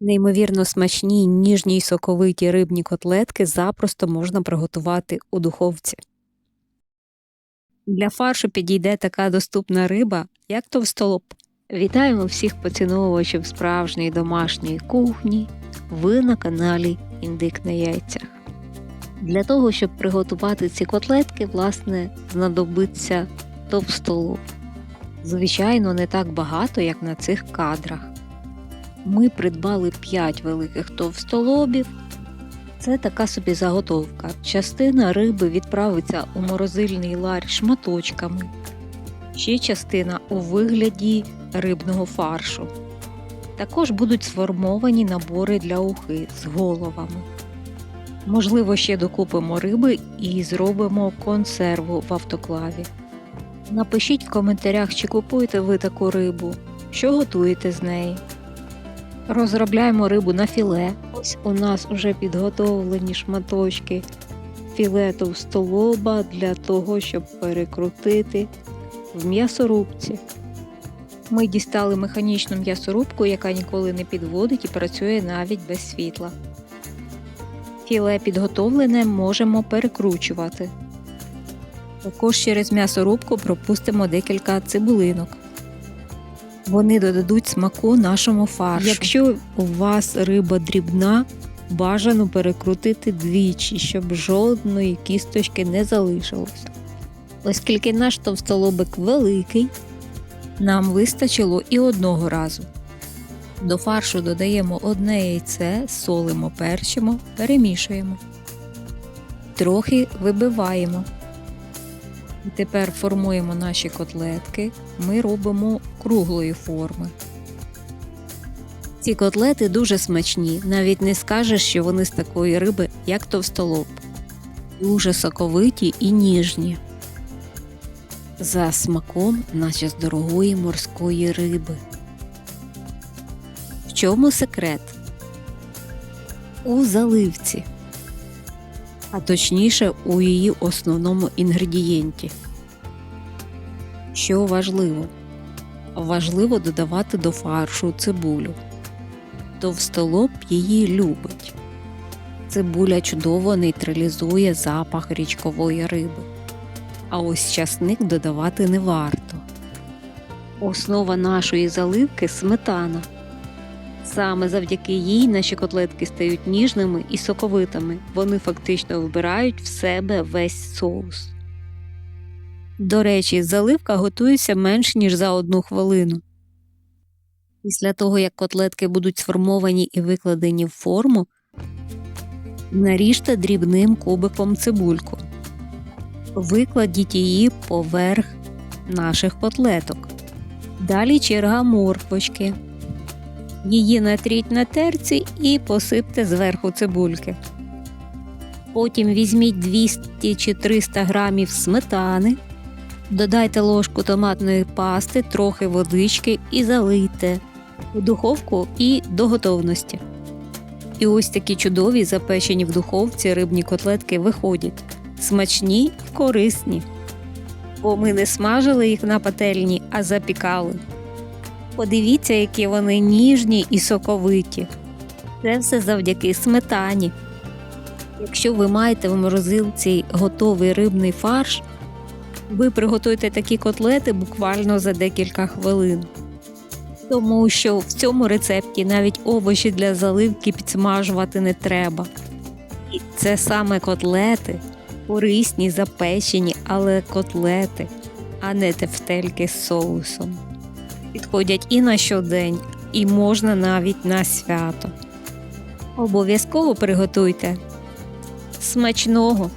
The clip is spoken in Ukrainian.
Неймовірно смачні, ніжні й соковиті рибні котлетки запросто можна приготувати у духовці. Для фаршу підійде така доступна риба, як товстолоб. Вітаємо всіх поціновувачів справжньої домашньої кухні. Ви на каналі Індик на яйцях. Для того, щоб приготувати ці котлетки, власне, знадобиться товстолоб. Звичайно, не так багато, як на цих кадрах. Ми придбали 5 великих товстолобів. Це така собі заготовка. Частина риби відправиться у морозильний ларь шматочками, ще частина у вигляді рибного фаршу. Також будуть сформовані набори для ухи з головами. Можливо, ще докупимо риби і зробимо консерву в автоклаві. Напишіть в коментарях, чи купуєте ви таку рибу, що готуєте з неї. Розробляємо рибу на філе. Ось у нас вже підготовлені шматочки філе товстолоба для того, щоб перекрутити в м'ясорубці. Ми дістали механічну м'ясорубку, яка ніколи не підводить і працює навіть без світла. Філе підготовлене можемо перекручувати. Також через м'ясорубку пропустимо декілька цибулинок. Вони додадуть смаку нашому фаршу. Якщо у вас риба дрібна, бажано перекрутити двічі, щоб жодної кісточки не залишилося. Оскільки наш товстолобик великий, нам вистачило і одного разу. До фаршу додаємо одне яйце, солимо, перчимо, перемішуємо. Трохи вибиваємо. Тепер формуємо наші котлетки. Ми робимо круглої форми. Ці котлети дуже смачні, навіть не скажеш, що вони з такої риби, як товстолоб. Дуже соковиті і ніжні. За смаком, наче з дорогої морської риби. В чому секрет? У заливці, а точніше у її основному інгредієнті. Що важливо? Важливо додавати до фаршу цибулю. Товстолоб її любить. Цибуля чудово нейтралізує запах річкової риби. А ось часник додавати не варто. Основа нашої заливки сметана. Саме завдяки їй наші котлетки стають ніжними і соковитими. Вони фактично вбирають в себе весь соус. До речі, заливка готується менш ніж за одну хвилину. Після того, як котлетки будуть сформовані і викладені в форму, наріжте дрібним кубиком цибульку. Викладіть її поверх наших котлеток. Далі черга морквочки. Її натріть на терці і посипте зверху цибульки. Потім візьміть 200 чи 300 грамів сметани, додайте ложку томатної пасти, трохи водички і залийте у духовку і до готовності. І ось такі чудові запечені в духовці рибні котлетки виходять смачні корисні. Бо ми не смажили їх на пательні, а запікали. Подивіться, які вони ніжні і соковиті. Це все завдяки сметані. Якщо ви маєте в морозилці готовий рибний фарш, ви приготуєте такі котлети буквально за декілька хвилин. Тому що в цьому рецепті навіть овочі для заливки підсмажувати не треба. І це саме котлети, корисні, запечені, але котлети, а не тефтельки з соусом підходять і на щодень, і можна навіть на свято. Обов'язково приготуйте смачного!